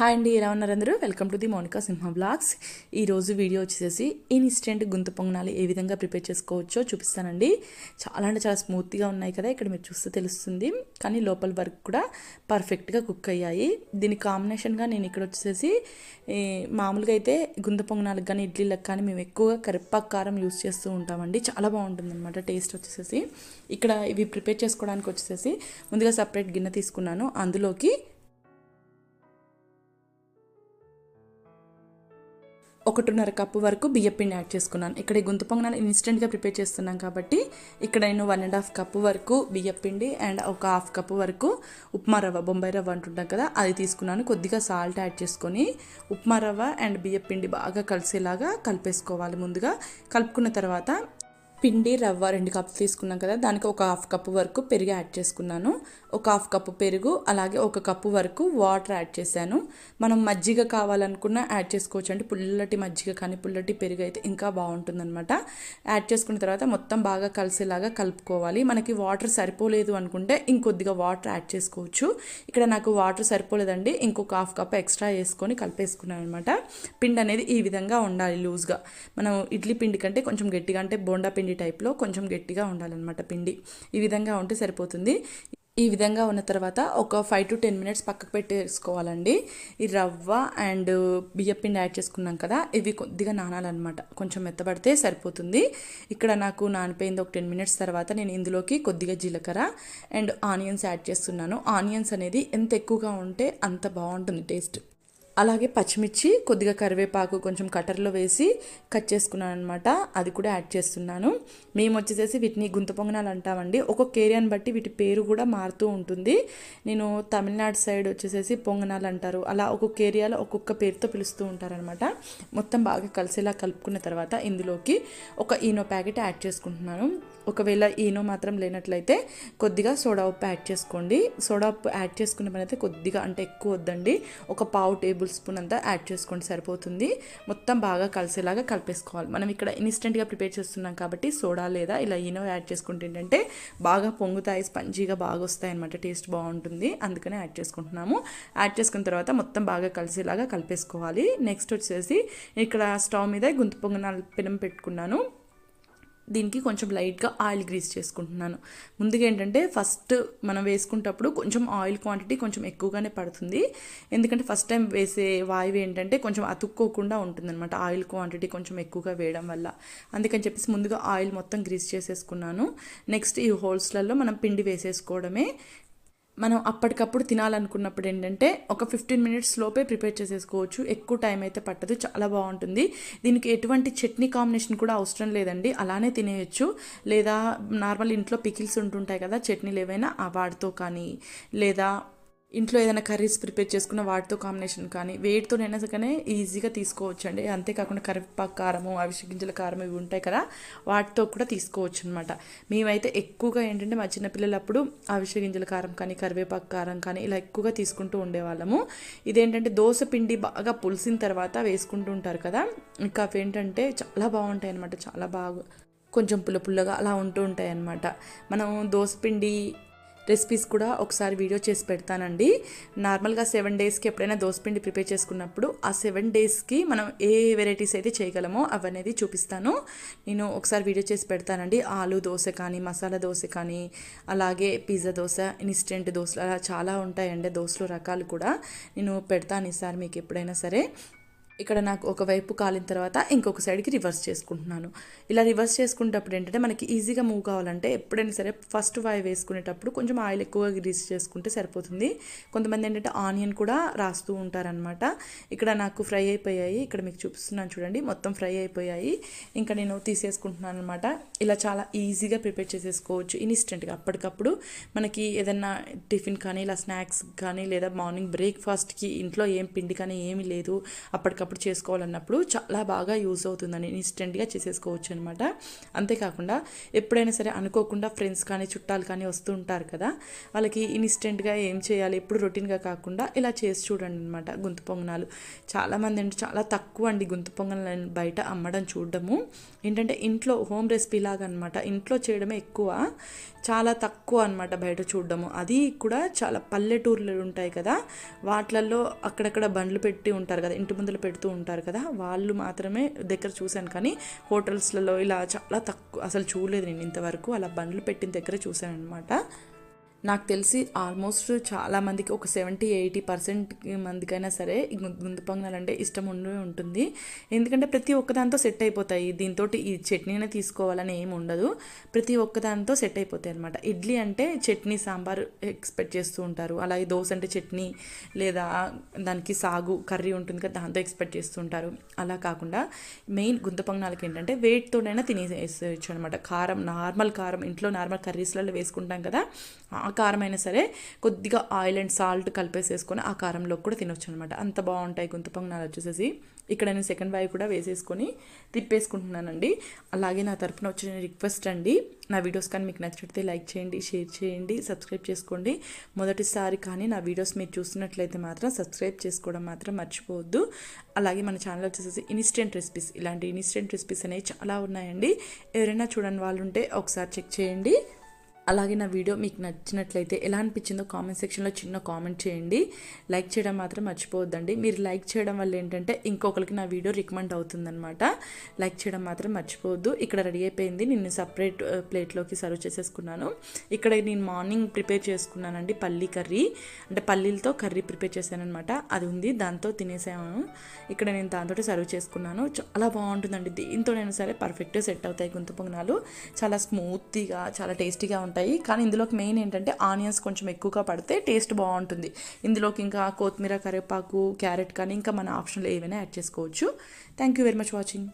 Hi అండి ఎలా ఉన్నారు అందరూ? Welcome to the Monika Simha blogs ఈరోజు వీడియో వచ్చేసి ఇన్స్టెంట్ గుంత పొంగనాలు ఏ విధంగా ప్రిపేర్ చేసుకోవచ్చో చూపిస్తానండి. చాలా అంటే చాలా స్మూత్గా ఉన్నాయి కదా ఇక్కడ మీరు చూస్తే తెలుస్తుంది. కానీ లోపల వరకు కూడా పర్ఫెక్ట్గా కుక్ అయ్యాయి. దీని కాంబినేషన్గా నేను ఇక్కడ వచ్చేసి మామూలుగా అయితే గుంత పొంగనాలకు కానీ ఇడ్లీలకు కానీ మేము ఎక్కువగా కరివేపాకు కారం యూస్ చేస్తూ ఉంటామండి. చాలా బాగుంటుంది అనమాట టేస్ట్ వచ్చేసి ఇక్కడ ఇవి ప్రిపేర్ చేసుకోవడానికి వచ్చేసేసి ముందుగా సపరేట్ గిన్నె తీసుకున్నాను. అందులోకి ఒకటిన్నర కప్పు వరకు బియ్య పిండి యాడ్ చేసుకున్నాను. ఇక్కడ ఈ గుంత పొంగనాలు ఇన్స్టెంట్గా ప్రిపేర్ చేస్తున్నాం కాబట్టి ఇక్కడ నేను వన్ అండ్ హాఫ్ కప్పు వరకు బియ్య పిండి అండ్ ఒక హాఫ్ కప్పు వరకు ఉప్మా రవ్వ బొంబాయి రవ్వ అంటుంటాం కదా అది తీసుకున్నాను. కొద్దిగా సాల్ట్ యాడ్ చేసుకొని ఉప్మా రవ్వ అండ్ బియ్య పిండి బాగా కలిసేలాగా కలిపేసుకోవాలి ముందుగా. కలుపుకున్న తర్వాత పిండి రవ్వ రెండు కప్స్ తీసుకున్నాం కదా దానికి ఒక హాఫ్ కప్పు వరకు పెరుగు యాడ్ చేసుకున్నాను. ఒక హాఫ్ కప్పు పెరుగు అలాగే ఒక కప్పు వరకు వాటర్ యాడ్ చేశాను. మనం మజ్జిగ కావాలనుకున్న యాడ్ చేసుకోవచ్చు. అంటే పుల్లటి మజ్జిగ కానీ పుల్లటి పెరుగు అయితే ఇంకా బాగుంటుందన్నమాట. యాడ్ చేసుకున్న తర్వాత మొత్తం బాగా కలిసేలాగా కలుపుకోవాలి. మనకి వాటర్ సరిపోలేదు అనుకుంటే ఇంకొద్దిగా వాటర్ యాడ్ చేసుకోవచ్చు. ఇక్కడ నాకు వాటర్ సరిపోలేదండి. ఇంకొక హాఫ్ కప్ ఎక్స్ట్రా వేసుకొని కలిపేసుకున్నాను అనమాట పిండి అనేది ఈ విధంగా ఉండాలి లూజ్గా. మనం ఇడ్లీ పిండి కంటే కొంచెం గట్టిగా అంటే బోండా పిండి పిండి టైప్లో కొంచెం గట్టిగా ఉండాలన్నమాట పిండి. ఈ విధంగా ఉంటే సరిపోతుంది. ఈ విధంగా ఉన్న తర్వాత ఒక ఫైవ్ టు టెన్ మినిట్స్ పక్కకు పెట్టేసుకోవాలండి. ఈ రవ్వ అండ్ బియ్యపిండి యాడ్ చేసుకున్నాం కదా ఇవి కొద్దిగా నానాలన్నమాట. కొంచెం మెత్తబడితే సరిపోతుంది. ఇక్కడ నాకు నానిపోయింది ఒక టెన్ మినిట్స్ తర్వాత నేను ఇందులోకి కొద్దిగా జీలకర్ర అండ్ ఆనియన్స్ యాడ్ చేస్తున్నాను. ఆనియన్స్ అనేది ఎంత ఎక్కువగా ఉంటే అంత బాగుంటుంది టేస్ట్. అలాగే పచ్చిమిర్చి కొద్దిగా కరివేపాకు కొంచెం కట్టర్లో వేసి కట్ చేసుకున్నాను అనమాట అది కూడా యాడ్ చేస్తున్నాను. మేము వచ్చేసేసి వీటిని గుంత పొంగనాలు అంటామండి. ఒక్కొక్క ఏరియాని బట్టి వీటి పేరు కూడా మారుతూ ఉంటుంది. నేను తమిళనాడు సైడ్ వచ్చేసేసి పొంగనాలు అంటారు. అలా ఒక్కొక్క ఏరియాలో ఒక్కొక్క పేరుతో పిలుస్తూ ఉంటారనమాట మొత్తం బాగా కలిసేలా కలుపుకున్న తర్వాత ఇందులోకి ఒక ఈనో ప్యాకెట్ యాడ్ చేసుకుంటున్నాను. ఒకవేళ ఈనో మాత్రం లేనట్లయితే కొద్దిగా సోడా ఉప్పు యాడ్ చేసుకోండి. సోడా ఉప్పు యాడ్ చేసుకున్న పని అయితే కొద్దిగా అంటే ఎక్కువ వద్దండి. ఒక పావు టేబుల్ స్పూన్ అంతా యాడ్ చేసుకోండి సరిపోతుంది. మొత్తం బాగా కలిసేలాగా కలిపేసుకోవాలి. మనం ఇక్కడ ఇన్స్టెంట్గా ప్రిపేర్ చేస్తున్నాం కాబట్టి సోడా లేదా ఇలా ఈనో యాడ్ చేసుకుంటే ఏంటంటే బాగా పొంగుతాయి స్పంజీగా బాగా వస్తాయి అనమాట టేస్ట్ బాగుంటుంది. అందుకనే యాడ్ చేసుకుంటున్నాము. యాడ్ చేసుకున్న తర్వాత మొత్తం బాగా కలిసేలాగా కలిపేసుకోవాలి. నెక్స్ట్ వచ్చేసి ఇక్కడ స్టవ్ మీద గుంత పొంగనాలు పెనం పెట్టుకున్నాను. దీనికి కొంచెం లైట్గా ఆయిల్ గ్రీస్ చేసుకుంటున్నాను. ముందుగా ఏంటంటే ఫస్ట్ మనం వేసుకుంటప్పుడు కొంచెం ఆయిల్ క్వాంటిటీ కొంచెం ఎక్కువగానే పడుతుంది. ఎందుకంటే ఫస్ట్ టైం వేసే వాయువు ఏంటంటే కొంచెం అతుక్కోకుండా ఉంటుందన్నమాట. ఆయిల్ క్వాంటిటీ కొంచెం ఎక్కువగా వేయడం వల్ల. అందుకని చెప్పేసి ముందుగా ఆయిల్ మొత్తం గ్రీస్ చేసేసుకున్నాను. నెక్స్ట్ ఈ హోల్స్లలో మనం పిండి వేసేసుకోవడమే. మనం అప్పటికప్పుడు తినాలనుకున్నప్పుడు ఏంటంటే ఒక ఫిఫ్టీన్ మినిట్స్ లోపే ప్రిపేర్ చేసేసుకోవచ్చు. ఎక్కువ టైం అయితే పట్టదు. చాలా బాగుంటుంది. దీనికి ఎటువంటి చట్నీ కాంబినేషన్ కూడా అవసరం లేదండి. అలానే తినేయచ్చు. లేదా నార్మల్ ఇంట్లో పికిల్స్ ఉంటుంటాయి కదా చట్నీలు ఏవైనా ఆ వాటితో కానీ లేదా ఇంట్లో ఏదైనా కర్రీస్ ప్రిపేర్ చేసుకున్న వాటితో కాంబినేషన్ కానీ వేటితోనైనా కానీ ఈజీగా తీసుకోవచ్చు అండి అంతేకాకుండా కరివేపాకు కారము అవిసె గింజల కారం ఇవి ఉంటాయి కదా వాటితో కూడా తీసుకోవచ్చు అనమాట మేమైతే ఎక్కువగా ఏంటంటే మా చిన్నపిల్లలప్పుడు అవిసె గింజల కారం కానీ కరివేపాకు కారం కానీ ఇలా ఎక్కువగా తీసుకుంటూ ఉండేవాళ్ళము. ఇదేంటంటే దోశ పిండి బాగా పులిసిన తర్వాత వేసుకుంటూ ఉంటారు కదా ఇంకా అవి ఏంటంటే చాలా బాగుంటాయి అనమాట చాలా బాగా కొంచెం పుల్ల పుల్లగా అలా ఉంటూ ఉంటాయి అనమాట మనం దోశ పిండి రెసిపీస్ కూడా ఒకసారి వీడియో చేసి పెడతానండి. నార్మల్గా సెవెన్ డేస్కి ఎప్పుడైనా దోసపిండి ప్రిపేర్ చేసుకున్నప్పుడు ఆ సెవెన్ డేస్కి మనం ఏ వెరైటీస్ అయితే చేయగలమో అవనేది చూపిస్తాను. నేను ఒకసారి వీడియో చేసి పెడతానండి. ఆలు దోశ కానీ మసాలా దోశ కానీ అలాగే పిజ్జా దోశ ఇన్స్టెంట్ దోశలు అలా చాలా ఉంటాయండి దోశలు రకాలు కూడా. నేను పెడతాను ఈసారి మీకు ఎప్పుడైనా సరే. ఇక్కడ నాకు ఒకవైపు కాలిన తర్వాత ఇంకొక సైడ్కి రివర్స్ చేసుకుంటున్నాను. ఇలా రివర్స్ చేసుకునేటప్పుడు ఏంటంటే మనకి ఈజీగా మూవ్ కావాలంటే ఎప్పుడైనా సరే ఫస్ట్ వాయి వేసుకునేటప్పుడు కొంచెం ఆయిల్ ఎక్కువగా గ్రీస్ చేసుకుంటే సరిపోతుంది. కొంతమంది ఏంటంటే ఆనియన్ కూడా రాస్తూ ఉంటారనమాట ఇక్కడ నాకు ఫ్రై అయిపోయాయి. ఇక్కడ మీకు చూపిస్తున్నాను చూడండి. మొత్తం ఫ్రై అయిపోయాయి. ఇంకా నేను తీసేసుకుంటున్నాను అనమాట ఇలా చాలా ఈజీగా ప్రిపేర్ చేసేసుకోవచ్చు ఇన్స్టెంట్గా. అప్పటికప్పుడు మనకి ఏదైనా టిఫిన్ కానీ ఇలా స్నాక్స్ కానీ లేదా మార్నింగ్ బ్రేక్ఫాస్ట్కి ఇంట్లో ఏం పిండి కానీ ఏమీ లేదు. అప్పటికప్పుడు అప్పటికప్పుడు చేసుకోవాలన్నప్పుడు చాలా బాగా యూజ్ అవుతుందని ఇన్స్టెంట్గా చేసేసుకోవచ్చు అనమాట అంతేకాకుండా ఎప్పుడైనా సరే అనుకోకుండా ఫ్రెండ్స్ కానీ చుట్టాలు కానీ వస్తూ ఉంటారు కదా వాళ్ళకి ఇన్స్టెంట్గా ఏం చేయాలి ఎప్పుడు రొటీన్గా కాకుండా ఇలా చేసి చూడండి అనమాట గొంతు పొంగనాలు. చాలామంది అంటే చాలా తక్కువ అండి గొంతు పొంగనాలు బయట అమ్మడం చూడడము. ఏంటంటే ఇంట్లో హోమ్ రెసిపీ లాగా అనమాట ఇంట్లో చేయడమే ఎక్కువ చాలా తక్కువ అనమాట బయట చూడడము. అది కూడా చాలా పల్లెటూర్లు ఉంటాయి కదా వాటిలలో అక్కడక్కడ బండ్లు పెట్టి ఉంటారు కదా ఇంటి ముందులు పెడుతూ ఉంటారు కదా వాళ్ళు మాత్రమే దగ్గర చూశాను కానీ హోటల్స్లలో ఇలా చాలా తక్కువ అసలు చూడలేదు నేను ఇంతవరకు. అలా బండ్లు పెట్టిన దగ్గర చూశాను అనమాట నాకు తెలిసి ఆల్మోస్ట్ చాలా మందికి ఒక సెవెంటీ ఎయిటీ పర్సెంట్ మందికైనా సరే ఈ గుంత పొంగనాలు అంటే ఇష్టం ఉండే ఉంటుంది. ఎందుకంటే ప్రతి ఒక్కదాంతో సెట్ అయిపోతాయి. దీంతో ఈ చట్నీనే తీసుకోవాలని ఏమి ఉండదు. ప్రతి ఒక్కదాంతో సెట్ అయిపోతాయి అనమాట ఇడ్లీ అంటే చట్నీ సాంబార్ ఎక్స్పెక్ట్ చేస్తూ ఉంటారు. అలాగే దోశ అంటే చట్నీ లేదా దానికి సాగు కర్రీ ఉంటుంది కదా దాంతో ఎక్స్పెక్ట్ చేస్తూ ఉంటారు. అలా కాకుండా మెయిన్ గుంత పొంగనాలకి ఏంటంటే వెయిట్తోనైనా తినేసేయచ్చు అనమాట కారం నార్మల్ కారం ఇంట్లో నార్మల్ కర్రీస్లలో వేసుకుంటాం కదా ఆ కారం అయినా సరే కొద్దిగా ఆయిల్ అండ్ సాల్ట్ కలిపేసేసుకొని ఆ కారంలో కూడా తినొచ్చు అనమాట అంత బాగుంటాయి గుంత పొంగనాలు వచ్చేసేసి. ఇక్కడ నేను సెకండ్ వాయి కూడా వేసేసుకొని తిప్పేసుకుంటున్నానండి. అలాగే నా తరపున వచ్చిన రిక్వెస్ట్ అండి నా వీడియోస్ కానీ మీకు నచ్చినట్లయితే లైక్ చేయండి షేర్ చేయండి సబ్స్క్రైబ్ చేసుకోండి. మొదటిసారి కానీ నా వీడియోస్ మీరు చూస్తున్నట్లయితే మాత్రం సబ్స్క్రైబ్ చేసుకోవడం మాత్రం మర్చిపోవద్దు. అలాగే మన ఛానల్ వచ్చేసి ఇన్స్టెంట్ రెసిపీస్. ఇలాంటి ఇన్స్టెంట్ రెసిపీస్ అనేవి చాలా ఉన్నాయండి. ఎవరైనా చూడని వాళ్ళు ఉంటే ఒకసారి చెక్ చేయండి. అలాగే నా వీడియో మీకు నచ్చినట్లయితే ఎలా అనిపించిందో కామెంట్ సెక్షన్లో చిన్న కామెంట్ చేయండి. లైక్ చేయడం మాత్రం మర్చిపోవద్దండి. మీరు లైక్ చేయడం వల్ల ఏంటంటే ఇంకొకరికి నా వీడియో రికమెండ్ అవుతుందన్నమాట. లైక్ చేయడం మాత్రం మర్చిపోవద్దు. ఇక్కడ రెడీ అయిపోయింది. నేను సపరేట్ ప్లేట్లోకి సర్వ్ చేసేసుకున్నాను. ఇక్కడ నేను మార్నింగ్ ప్రిపేర్ చేసుకున్నానండి పల్లీ కర్రీ. అంటే పల్లీలతో కర్రీ ప్రిపేర్ చేశానమాట అనమాట అది ఉంది. దాంతో తినేసాను. ఇక్కడ నేను దాంతో సర్వ్ చేసుకున్నాను. చాలా బాగుంటుందండి. దీంతోనైనా సరే పర్ఫెక్ట్గా సెట్ అవుతాయి గుంత పొంగనాలు. చాలా స్మూత్గా చాలా టేస్టీగా ఉంటాయి. కానీ ఇందులోకి మెయిన్ ఏంటంటే ఆనియన్స్ కొంచెం ఎక్కువగా పడితే టేస్ట్ బాగుంటుంది. ఇందులోకి ఇంకా కొత్తిమీర కరివేపాకు క్యారెట్ కానీ ఇంకా మన ఆప్షన్లో ఏవైనా యాడ్ చేసుకోవచ్చు. Thank you very much watching